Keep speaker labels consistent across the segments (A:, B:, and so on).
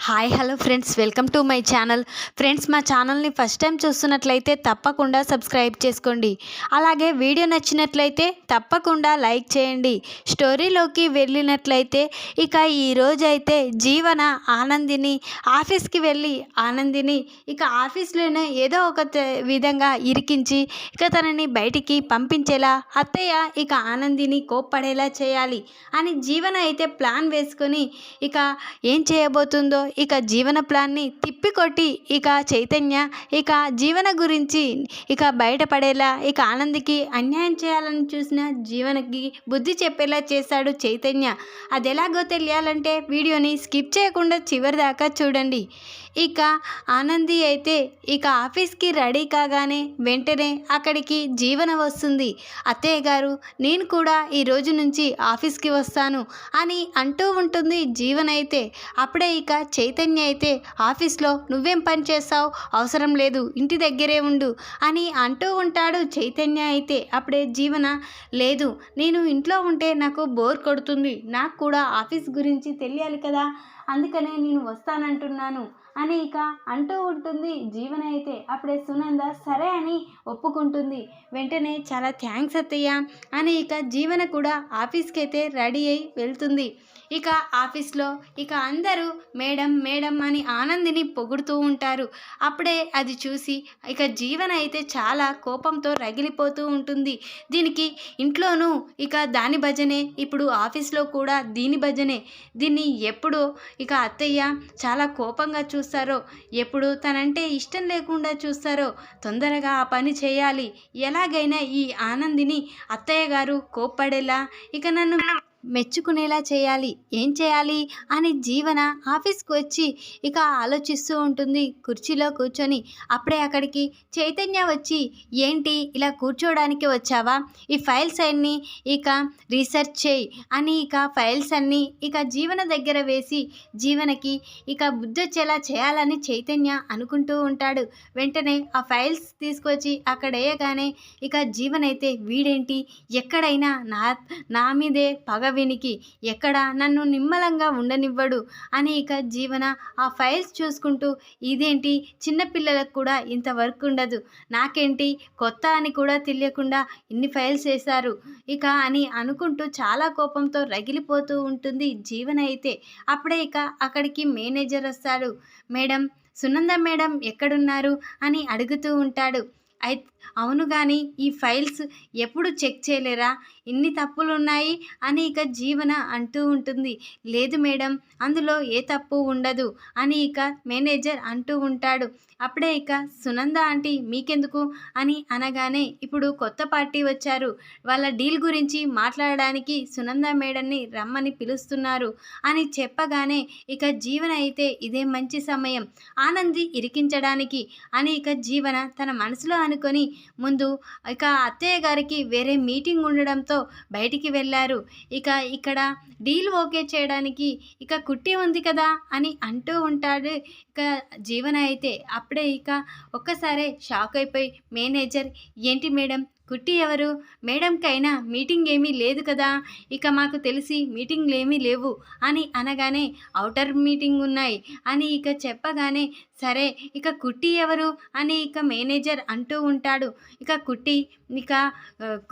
A: Hi hello friends welcome to my channel friends మా ఛానల్ని first time చూస్తున్నట్లయితే తప్పకుండా సబ్స్క్రైబ్ చేసుకోండి. అలాగే వీడియో నచ్చినట్లయితే తప్పకుండా లైక్ చేయండి. స్టోరీలోకి వెళ్ళినట్లయితే ఇక ఈరోజైతే జీవన ఆనందిని ఆఫీస్కి వెళ్ళి ఆనందిని ఇక ఆఫీస్లోనే ఏదో ఒక త- విధంగా ఇరికించి ఇక తనని బయటికి పంపించేలా అత్తయ్య ఇక ఆనందిని కోప్పడేలా చేయాలి అని జీవన అయితే ప్లాన్ వేసుకొని ఇక ఏం చేయబోతుందో ఇక జీవన ప్లాన్ని తిప్పికొట్టి ఇక చైతన్య ఇక జీవన గురించి ఇక బయటపడేలా ఇక ఆనందికి అన్యాయం చేయాలని చూసిన జీవనకి బుద్ధి చెప్పేలా చేశాడు చైతన్య. అది ఎలాగో తెలియాలంటే వీడియోని స్కిప్ చేయకుండా చివరి దాకా చూడండి. ఇక ఆనంది అయితే ఇక ఆఫీస్కి రెడీ కాగానే వెంటనే అక్కడికి జీవన వస్తుంది. అత్తయ్య గారు నేను కూడా ఈ రోజు నుంచి ఆఫీస్కి వస్తాను అని అంటూ ఉంటుంది జీవన అయితే. అప్పుడే ఇక చైతన్య అయితే ఆఫీస్లో నువ్వేం పని చేస్తావు? అవసరం లేదు ఇంటి దగ్గరే ఉండు అని అంటూ ఉంటాడు చైతన్య అయితే. అప్పుడే జీవన లేదు నేను ఇంట్లో ఉంటే నాకు బోర్ కొడుతుంది నాకు కూడా ఆఫీస్ గురించి తెలియాలి కదా అందుకనే నేను వస్తానంటున్నాను అని ఇక అంటూ ఉంటుంది. జీవన అయితే అప్పుడే సునంద సరే అని ఒప్పుకుంటుంది. వెంటనే చాలా థ్యాంక్స్ అత్తయ్య అని ఇక జీవన కూడా ఆఫీస్కి అయితే రెడీ అయి వెళ్తుంది. ఇక ఆఫీస్లో ఇక అందరూ మేడం మేడం అని ఆనందిని పొగుడుతూ ఉంటారు. అప్పుడే అది చూసి ఇక జీవన అయితే చాలా కోపంతో రగిలిపోతూ ఉంటుంది. దీనికి ఇంట్లోనూ ఇక దాని భజనే ఇప్పుడు ఆఫీస్లో కూడా దీని భజనే. దీన్ని ఎప్పుడు ఇక అత్తయ్య చాలా కోపంగా చూస్తారో ఎప్పుడు తనంటే ఇష్టం లేకుండా చూస్తారో తొందరగా ఆ పని చేయాలి. ఎలాగైనా ఈ ఆనందిని అత్తయ్య గారు కోప్పడేలా ఇక నన్ను మెచ్చుకునేలా చేయాలి ఏం చేయాలి అని జీవన ఆఫీస్కి వచ్చి ఇక ఆలోచిస్తూ ఉంటుంది. కుర్చీలో కూర్చొని అప్పుడే అక్కడికి చైతన్య వచ్చి ఏంటి ఇలా కూర్చోవడానికి వచ్చావా? ఈ ఫైల్స్ అన్నీ ఇక రీసెర్చ్ చేయి అని ఇక ఫైల్స్ అన్నీ ఇక జీవన దగ్గర వేసి జీవనకి ఇక బుద్ధి వచ్చేలా చేయాలని చైతన్య అనుకుంటూ ఉంటాడు. వెంటనే ఆ ఫైల్స్ తీసుకొచ్చి అక్కడ వేయగానే ఇక జీవనైతే వీడేంటి? ఎక్కడైనా నా నా మీదే పగ వినికి ఎక్కడ నన్ను నిమ్మలంగా ఉండనివ్వడు. అని ఇక జీవన ఆ ఫైల్స్ చూసుకుంటూ ఇదేంటి చిన్నపిల్లలకు కూడా ఇంత వర్క్ ఉండదు. నాకేంటి కొత్త అని కూడా తెలియకుండా ఇన్ని ఫైల్స్ వేశారు. ఇక అని అనుకుంటూ చాలా కోపంతో రగిలిపోతూ ఉంటుంది జీవన అయితే. అప్పుడే ఇక అక్కడికి మేనేజర్ వస్తాడు. మేడం సునంద మేడం ఎక్కడున్నారు? అని అడుగుతూ ఉంటాడు. అయి అవును కానీ ఈ ఫైల్స్ ఎప్పుడు చెక్ చేయలేరా? ఇన్ని తప్పులు ఉన్నాయి అని ఇక జీవన అంటూ ఉంటుంది. లేదు మేడం అందులో ఏ తప్పు ఉండదు అని ఇక మేనేజర్ అంటూ ఉంటాడు. అప్పుడే ఇక సునంద ఆంటీ మీకెందుకు? అని అనగానే ఇప్పుడు కొత్త పార్టీ వచ్చారు. వాళ్ళ డీల్ గురించి మాట్లాడడానికి సునంద మేడంని రమ్మని పిలుస్తున్నారు అని చెప్పగానే ఇక జీవన అయితే ఇదే మంచి సమయం. ఆనంది ఇరికించడానికి అని ఇక జీవన తన మనసులో అనుకొని ముందు ఇక అత్తయ్య గారికి వేరే మీటింగ్ ఉండడంతో బయటికి వెళ్ళారు. ఇక ఇక్కడ డీల్ ఓకే చేయడానికి ఇక కుట్టి ఉంది కదా అని అంటూ ఉంటాడు ఇక జీవన అయితే. అప్పుడే ఇక ఒక్కసారే షాక్ అయిపోయి మేనేజర్ ఏంటి మేడం? కుట్టి ఎవరు? మేడంకైనా మీటింగ్ ఏమీ లేదు కదా? ఇక మాకు తెలిసి మీటింగ్లు ఏమీ లేవు అని అనగానే అవుటర్ మీటింగ్ ఉన్నాయి అని ఇక చెప్పగానే సరే ఇక కుట్టి ఎవరు? అని ఇక మేనేజర్ అంటూ ఉంటాడు. ఇక కుట్టి ఇక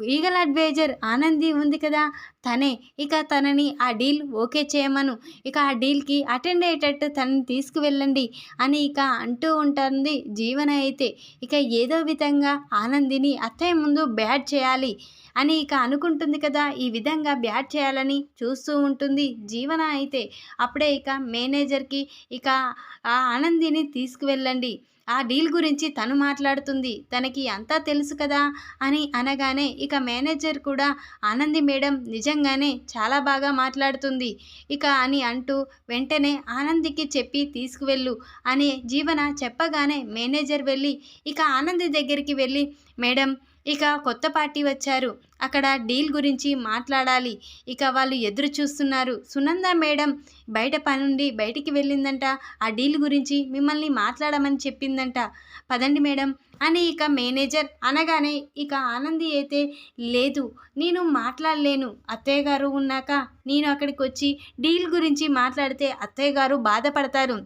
A: ఈగల్ అడ్వైజర్ ఆనంది ఉంది కదా? తనే ఇక తనని ఆ డీల్ ఓకే చేయమను. ఇక ఆ డీల్కి అటెండ్ అయ్యేటట్టు తనని తీసుకువెళ్ళండి అని ఇక అంటూ ఉంటుంది జీవన అయితే. ఇక ఏదో విధంగా ఆనందిని అత్తయ్య ముందు బ్యాడ్ చేయాలి. అని ఇక అనుకుంటుంది కదా ఈ విధంగా బ్యాట్ చేయాలని చూస్తూ ఉంటుంది జీవన అయితే. అప్పుడే ఇక మేనేజర్కి ఇక ఆ ఆనందిని తీసుకువెళ్ళండి. ఆ డీల్ గురించి తను మాట్లాడుతుంది. తనకి అంతా తెలుసు కదా అని అనగానే ఇక మేనేజర్ కూడా ఆనంది మేడం నిజంగానే చాలా బాగా మాట్లాడుతుంది. ఇక అని అంటూ వెంటనే ఆనందికి చెప్పి తీసుకువెళ్ళు అని జీవన చెప్పగానే మేనేజర్ వెళ్ళి ఇక ఆనంది దగ్గరికి వెళ్ళి మేడం ఇక కొత్త పార్టీ వచ్చారు. అక్కడ డీల్ గురించి మాట్లాడాలి. ఇక వాళ్ళు ఎదురు చూస్తున్నారు. సునంద మేడం బయట పనుండి బయటికి వెళ్ళిందంట. ఆ డీల్ గురించి మిమ్మల్ని మాట్లాడమని చెప్పిందంట. పదండి మేడం అని ఇక మేనేజర్ అనగానే ఇక ఆనంది అయితే లేదు నేను మాట్లాడలేను. అత్తయ్య గారు ఉన్నాక నేను అక్కడికి వచ్చి డీల్ గురించి మాట్లాడితే అత్తయ్య గారు బాధపడతారు.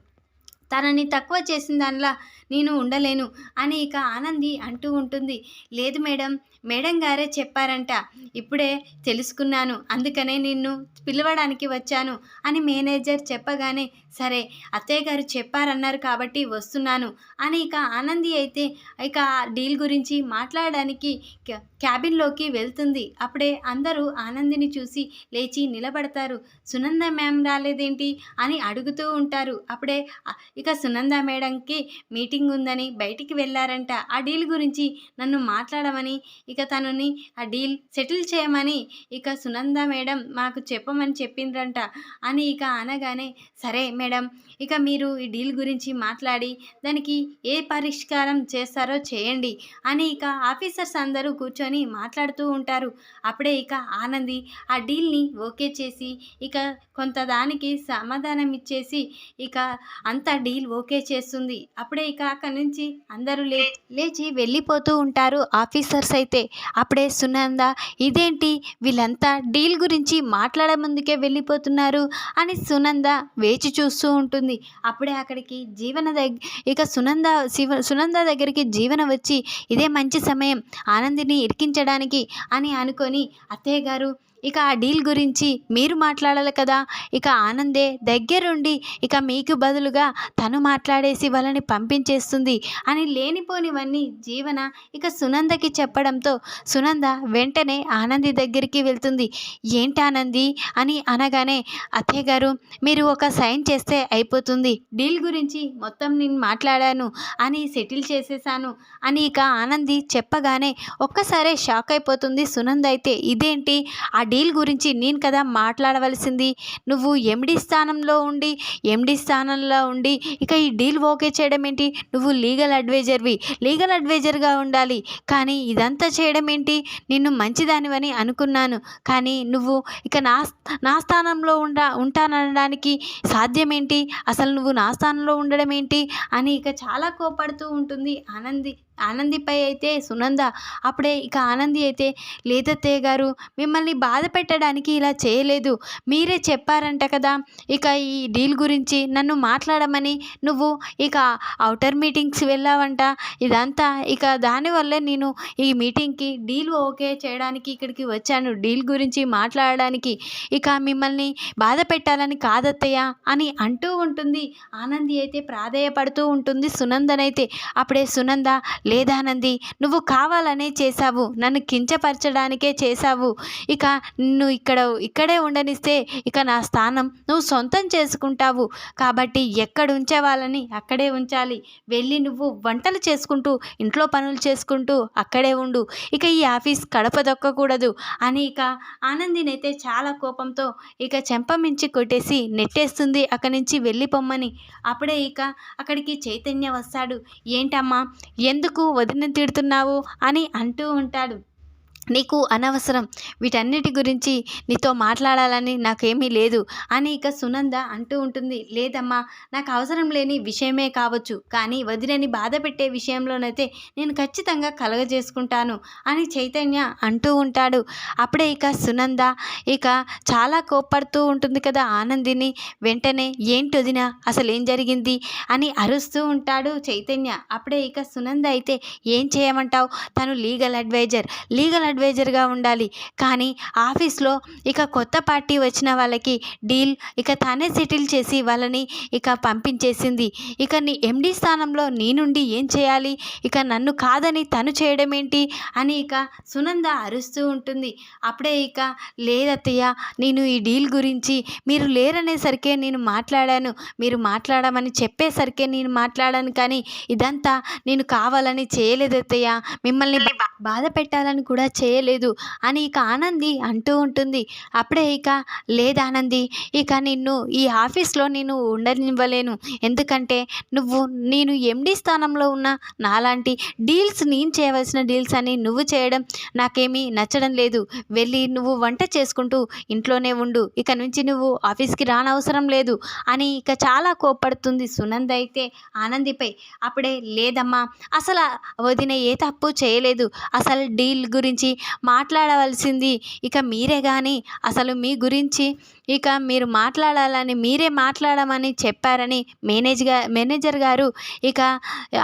A: తనని తక్కువ చేసిన దానిలా నేను ఉండలేను అని ఇక ఆనంది అంటూ ఉంటుంది. లేదు మేడం మేడం గారే చెప్పారంట. ఇప్పుడే తెలుసుకున్నాను. అందుకనే నిన్ను పిలవడానికి వచ్చాను అని మేనేజర్ చెప్పగానే సరే అత్తయ్య గారు చెప్పారన్నారు కాబట్టి వస్తున్నాను అని ఇక ఆనంది అయితే ఇక ఆ డీల్ గురించి మాట్లాడడానికి క్యా- క్యాబిన్లోకి వెళ్తుంది. అప్పుడే అందరూ ఆనందిని చూసి లేచి నిలబడతారు. సునంద మ్యామ్ రాలేదేంటి అని అడుగుతూ ఉంటారు. అప్పుడే ఇక సునంద మేడంకి మీటింగ్ ఉందని బయటికి వెళ్ళారంట ఆ డీల్ గురించి నన్ను మాట్లాడమని ఇక తనని ఆ డీల్ సెటిల్ చేయమని ఇక సునంద మేడం మాకు చెప్పమని చెప్పిండ్రంట అని ఇక అనగానే సరే మేడం ఇక మీరు ఈ డీల్ గురించి మాట్లాడి దానికి ఏ పరిష్కారం చేస్తారో చేయండి అని ఇక ఆఫీసర్స్ అందరూ కూర్చొని మాట్లాడుతూ ఉంటారు. అప్పుడే ఇక ఆనంది ఆ డీల్ని ఓకే చేసి ఇక కొంత దానికి సమాధానం ఇచ్చేసి ఇక అంత డీల్ ఓకే చేస్తుంది. అప్పుడే ఇక అక్కడి నుంచి అందరూ లే లేచి వెళ్ళిపోతూ ఉంటారు ఆఫీసర్స్ అయితే. అప్పుడే సునంద ఇదేంటి? వీళ్ళంతా డీల్ గురించి మాట్లాడే ముందుకే వెళ్ళిపోతున్నారు అని సునంద వేచి చూస్తూ ఉంటుంది. అప్పుడే అక్కడికి జీవన దగ్గ ఇక సునంద శివ సునంద దగ్గరికి జీవన వచ్చి ఇదే మంచి సమయం ఆనందిని ఇరికించడానికి అని అనుకొని అత్తయ్య గారు ఇక ఆ డీల్ గురించి మీరు మాట్లాడాలి కదా. ఇక ఆనందే దగ్గరుండి ఇక మీకు బదులుగా తను మాట్లాడేసి వాళ్ళని పంపించేస్తుంది అని లేనిపోనివన్నీ జీవన ఇక సునందకి చెప్పడంతో సునంద వెంటనే ఆనంది దగ్గరికి వెళ్తుంది. ఏంటి ఆనంది? అని అనగానే అత్తయ్య గారు మీరు ఒక సైన్ చేస్తే అయిపోతుంది. డీల్ గురించి మొత్తం నేను మాట్లాడాను అని సెటిల్ చేసేసాను అని ఇక ఆనంది చెప్పగానే ఒక్కసారే షాక్ అయిపోతుంది సునంద అయితే ఇదేంటి? ఆ డీల్ గురించి నేను కదా మాట్లాడవలసింది. నువ్వు ఎండి స్థానంలో ఉండి ఎండి స్థానంలో ఉండి ఇక ఈ డీల్ ఓకే చేయడం ఏంటి నువ్వు లీగల్ అడ్వైజర్వి లీగల్ అడ్వైజర్గా ఉండాలి. కానీ ఇదంతా చేయడం ఏంటి నిన్ను మంచిదానివని అనుకున్నాను. కానీ నువ్వు ఇక నా నా స్థానంలో ఉండ ఉంటానడానికి సాధ్యమేంటి? అసలు నువ్వు నా స్థానంలో ఉండడం ఏంటి అని ఇక చాలా కోపడుతూ ఉంటుంది ఆనంది. ఆనందిపై అయితే సునంద అప్పుడే ఇక ఆనంది అయితే లేదత్తయ్య గారు మిమ్మల్ని బాధ పెట్టడానికి ఇలా చేయలేదు. మీరే చెప్పారంట కదా ఇక ఈ డీల్ గురించి నన్ను మాట్లాడమని. నువ్వు ఇక అవుటర్ మీటింగ్స్ వెళ్ళావంట. ఇదంతా ఇక దానివల్లే నేను ఈ మీటింగ్కి డీల్ ఓకే చేయడానికి ఇక్కడికి వచ్చాను. డీల్ గురించి మాట్లాడడానికి ఇక మిమ్మల్ని బాధ పెట్టాలని కాదత్తయ్య అని అంటూ ఉంటుంది. ఆనంది అయితే ప్రాధేయపడుతూ ఉంటుంది సునందనైతే. అప్పుడే సునంద లేదానంది నువ్వు కావాలనే చేశావు. నన్ను కించపరచడానికే చేశావు. ఇక నిన్ను ఇక్కడ ఇక్కడే ఉండనిస్తే ఇక నా స్థానం నువ్వు సొంతం చేసుకుంటావు. కాబట్టి ఎక్కడ ఉంచేవాళ్ళని అక్కడే ఉంచాలి. వెళ్ళి నువ్వు వంటలు చేసుకుంటూ ఇంట్లో పనులు చేసుకుంటూ అక్కడే ఉండు. ఇక ఈ ఆఫీస్ కడప దొక్కకూడదు అని ఇక ఆనందినైతే చాలా కోపంతో ఇక చెంపమించి కొట్టేసి నెట్టేస్తుంది అక్కడి నుంచి వెళ్ళిపోమ్మని అప్పుడే ఇక అక్కడికి చైతన్య వస్తాడు. ఏంటమ్మా? ఎందుకు వదిన తిడుతున్నావు అని అంటూ ఉంటాడు. నీకు అనవసరం. వీటన్నిటి గురించి నీతో మాట్లాడాలని నాకేమీ లేదు అని ఇక సునంద అంటూ ఉంటుంది. లేదమ్మా నాకు అవసరం లేని విషయమే కావచ్చు. కానీ వదిలేని బాధ పెట్టే విషయంలోనైతే నేను ఖచ్చితంగా కలగజేసుకుంటాను అని చైతన్య అంటూ ఉంటాడు. అప్పుడే ఇక సునంద ఇక చాలా కోప్పడుతూ ఉంటుంది కదా ఆనందిని. వెంటనే ఏంటి వదినా అసలు ఏం జరిగింది అని అరుస్తూ ఉంటాడు చైతన్య. అప్పుడే ఇక సునంద అయితే ఏం చేయమంటావు? తను లీగల్ అడ్వైజర్. లీగల్ అడ్వైజర్గా ఉండాలి. కానీ ఆఫీస్లో ఇక కొత్త పార్టీ వచ్చిన వాళ్ళకి డీల్ ఇక తానే సెటిల్ చేసి వాళ్ళని ఇక పంపించేసింది. ఇక నీ ఎండీ స్థానంలో నేనుండి ఏం చేయాలి? ఇక నన్ను కాదని తను చేయడం ఏంటి అని ఇక సునంద అరుస్తూ ఉంటుంది. అప్పుడే ఇక లేదత్తయ్య నేను ఈ డీల్ గురించి మీరు లేరనేసరికే నేను మాట్లాడాను. మీరు మాట్లాడమని చెప్పేసరికే నేను మాట్లాడాను కానీ ఇదంతా నేను కావాలని చేయలేదత్తయ్య. మిమ్మల్ని బాధ పెట్టాలని కూడా చేయలేదు అని ఇక ఆనంది అంటూ ఉంటుంది. అప్పుడే ఇక లేదానంది ఇక నిన్ను ఈ ఆఫీస్లో నేను ఉండనివ్వలేను. ఎందుకంటే నువ్వు నేను ఎండి స్థానంలో ఉన్న నాలాంటి డీల్స్ నేను చేయవలసిన డీల్స్ అని నువ్వు చేయడం నాకేమీ నచ్చడం లేదు. వెళ్ళి నువ్వు వంట చేసుకుంటూ ఇంట్లోనే ఉండు. ఇక నుంచి నువ్వు ఆఫీస్కి రానవసరం లేదు అని ఇక చాలా కోప్పడుతుంది సునంద అయితే ఆనందిపై. అప్పుడే లేదమ్మా అసలు వదిన ఏ తప్పు చేయలేదు. అసలు డీల్ గురించి మాట్లాడవలసింది ఇక మీరే కానీ అసలు మీ గురించి ఇక మీరు మాట్లాడాలని మీరే మాట్లాడమని చెప్పారని మేనేజ్గా మేనేజర్ గారు ఇక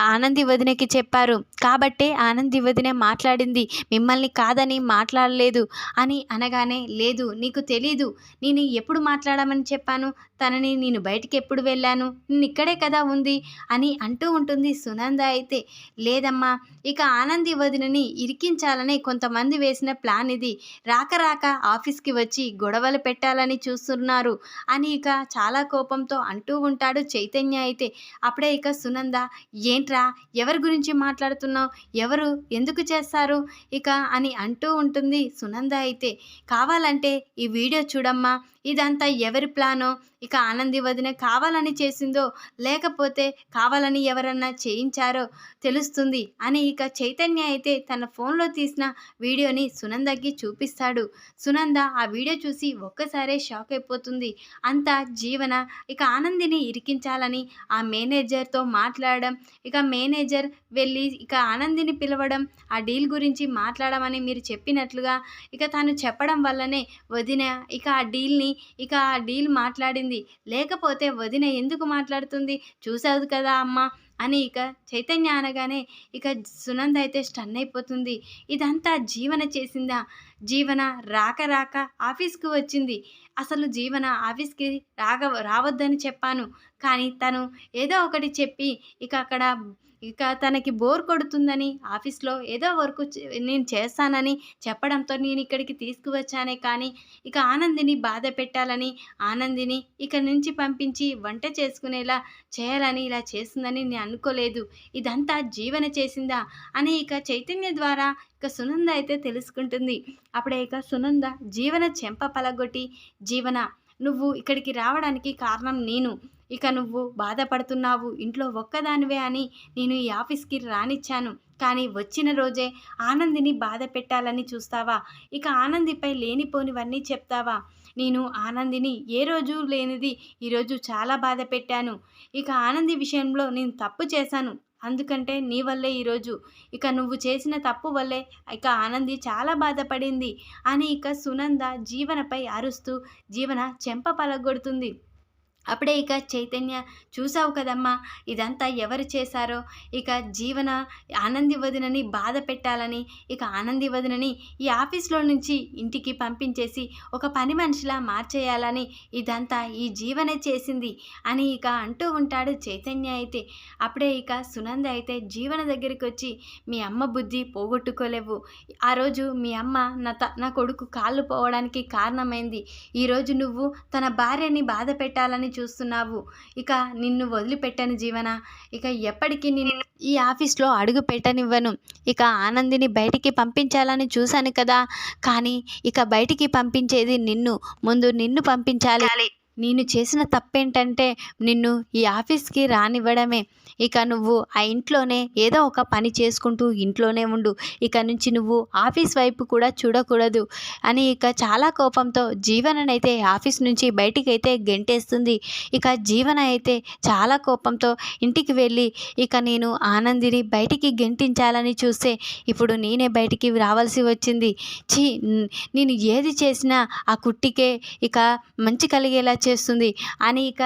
A: ఆనంది వదినకి చెప్పారు. కాబట్టే ఆనంది వదిన మాట్లాడింది మిమ్మల్ని కాదని మాట్లాడలేదు అని అనగానే లేదు నీకు తెలీదు నేను ఎప్పుడు మాట్లాడమని చెప్పాను? తనని నేను బయటికి ఎప్పుడు వెళ్ళాను? నేను ఇక్కడే కదా ఉంది అని అంటూ ఉంటుంది సునంద అయితే. లేదమ్మా ఇక ఆనంది వదినని ఇరికించాలని కొంతమంది వేసిన ప్లాన్ ఇది. రాక రాక ఆఫీస్కి వచ్చి గొడవలు పెట్టాలని చూస్తున్నారు. అని ఇక చాలా కోపంతో అంటూ ఉంటాడు చైతన్య అయితే. అప్పుడే ఇక సునంద ఏంట్రా? ఎవరి గురించి మాట్లాడుతున్నావు? ఎవరు? ఎందుకు చేస్తారు? ఇక అని అంటూ ఉంటుంది సునంద అయితే. కావాలంటే ఈ వీడియో చూడమ్మా. ఇదంతా ఎవరి ప్లానో? ఇక ఆనంది వదిన కావాలని చేసిందో? లేకపోతే కావాలని ఎవరన్నా చేయించారో? తెలుస్తుంది. అని ఇక చైతన్య అయితే తన తన ఫోన్లో తీసిన వీడియోని సునందకి చూపిస్తాడు. సునంద ఆ వీడియో చూసి ఒక్కసారే షాక్ అయిపోతుంది. అంత జీవన ఇక ఆనందిని ఇరికించాలని ఆ మేనేజర్తో మాట్లాడడం ఇక మేనేజర్ వెళ్ళి ఇక ఆనందిని పిలవడం ఆ డీల్ గురించి మాట్లాడమని మీరు చెప్పినట్లుగా ఇక తను చెప్పడం వల్లనే వదిన ఇక ఆ డీల్ని ఇక ఆ డీల్ మాట్లాడింది. లేకపోతే వదిన ఎందుకు మాట్లాడుతుంది? చూసావు కదా అమ్మ. అని ఇక చైతన్య అనగానే ఇక సునంద అయితే స్టన్ అయిపోతుంది. ఇదంతా జీవన చేసిందా? జీవన రాక రాక ఆఫీస్కి వచ్చింది. అసలు జీవన ఆఫీస్కి రాగ రావద్దని చెప్పాను. కానీ తను ఏదో ఒకటి చెప్పి ఇక అక్కడ ఇక తనకి బోర్ కొడుతుందని ఆఫీస్లో ఏదో వర్క్ నేను చేస్తానని చెప్పడంతో నేను ఇక్కడికి తీసుకువచ్చానే కానీ ఇక ఆనందిని బాధ పెట్టాలని ఆనందిని ఇక నుంచి పంపించి వంట చేసుకునేలా చేయాలని ఇలా చేస్తుందని నేను అనుకోలేదు. ఇదంతా జీవన చేసిందా అని ఇక చైతన్య ద్వారా ఇక సునంద అయితే తెలుసుకుంటుంది. అప్పుడే ఇక సునంద జీవన చెంప పలగొట్టి జీవన నువ్వు ఇక్కడికి రావడానికి కారణం నేను. ఇక నువ్వు బాధపడుతున్నావు ఇంట్లో ఒక్కదానివే అని నేను ఈ ఆఫీస్కి రానిచ్చాను. కానీ వచ్చిన రోజే ఆనందిని బాధ పెట్టాలని చూస్తావా? ఇక ఆనందిపై లేనిపోనివన్నీ చెప్తావా? నేను ఆనందిని ఏ రోజు లేనిది ఈరోజు చాలా బాధ పెట్టాను. ఇక ఆనంది విషయంలో నేను తప్పు చేశాను. అందుకంటే నీ వల్లే ఈరోజు ఇక నువ్వు చేసిన తప్పు వల్లే ఇక ఆనంది చాలా బాధపడింది అని ఇక సునంద జీవనపై అరుస్తూ జీవన చెంప పలగొడుతుంది. అప్పుడే ఇక చైతన్య చూసావు కదమ్మా ఇదంతా ఎవరు చేశారో? ఇక జీవన ఆనంది వదినని బాధ పెట్టాలని ఇక ఆనంది వదినని ఈ ఆఫీస్లో నుంచి ఇంటికి పంపించేసి ఒక పని మనిషిలా మార్చేయాలని ఇదంతా ఈ జీవనే చేసింది అని ఇక అంటూ ఉంటాడు చైతన్య అయితే. అప్పుడే ఇక సునంద అయితే జీవన దగ్గరికి వచ్చి మీ అమ్మ బుద్ధి పోగొట్టుకోలేవు. ఆ రోజు మీ అమ్మ నా త నా కొడుకు కాళ్ళు పోవడానికి కారణమైంది. ఈరోజు నువ్వు తన భార్యని బాధ పెట్టాలని చూస్తున్నావు. ఇక నిన్ను వదిలిపెట్టను జీవన? ఇక ఎప్పటికీ నేను ఈ ఆఫీస్లో అడుగు పెట్టనివ్వను. ఇక ఆనందిని బయటికి పంపించాలని చూశాను కదా. కానీ ఇక బయటికి పంపించేది నిన్ను. ముందు నిన్ను పంపించాలి. నేను చేసిన తప్పేంటంటే నిన్ను ఈ ఆఫీస్కి రానివ్వడమే. ఇక నువ్వు ఆ ఇంట్లోనే ఏదో ఒక పని చేసుకుంటూ ఇంట్లోనే ఉండు. ఇక నుంచి నువ్వు ఆఫీస్ వైపు కూడా చూడకూడదు. అని ఇక చాలా కోపంతో జీవననైతే ఆఫీస్ నుంచి బయటికి అయితే గెంటేస్తుంది. ఇక జీవన అయితే చాలా కోపంతో ఇంటికి వెళ్ళి ఇక నేను ఆనందిని బయటికి గెంటించాలని చూస్తే ఇప్పుడు నేనే బయటికి రావాల్సి వచ్చింది. ఛీ నేను ఏది చేసినా ఆ కుట్టికే ఇక మంచి కలిగేలా చేస్తుంది. అని ఇక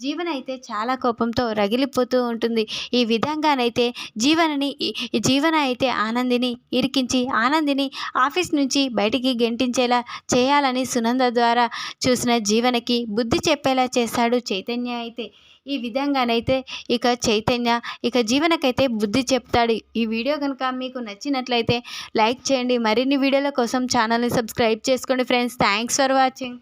A: జీవన అయితే చాలా కోపంతో రగిలిపోతూ ఉంటుంది. ఈ విధంగానైతే జీవనని జీవన అయితే ఆనందిని ఇరికించి ఆనందిని ఆఫీస్ నుంచి బయటికి గెంటించేలా చేయాలని సునంద ద్వారా చూసిన జీవనకి బుద్ధి చెప్పేలా చేశాడు చైతన్య అయితే. ఈ విధంగానైతే ఇక చైతన్య ఇక జీవనకైతే బుద్ధి చెప్తాడు. ఈ వీడియో కనుక మీకు నచ్చినట్లయితే లైక్ చేయండి. మరిన్ని వీడియోల కోసం ఛానల్ని సబ్స్క్రైబ్ చేసుకోండి ఫ్రెండ్స్. Thanks for watching.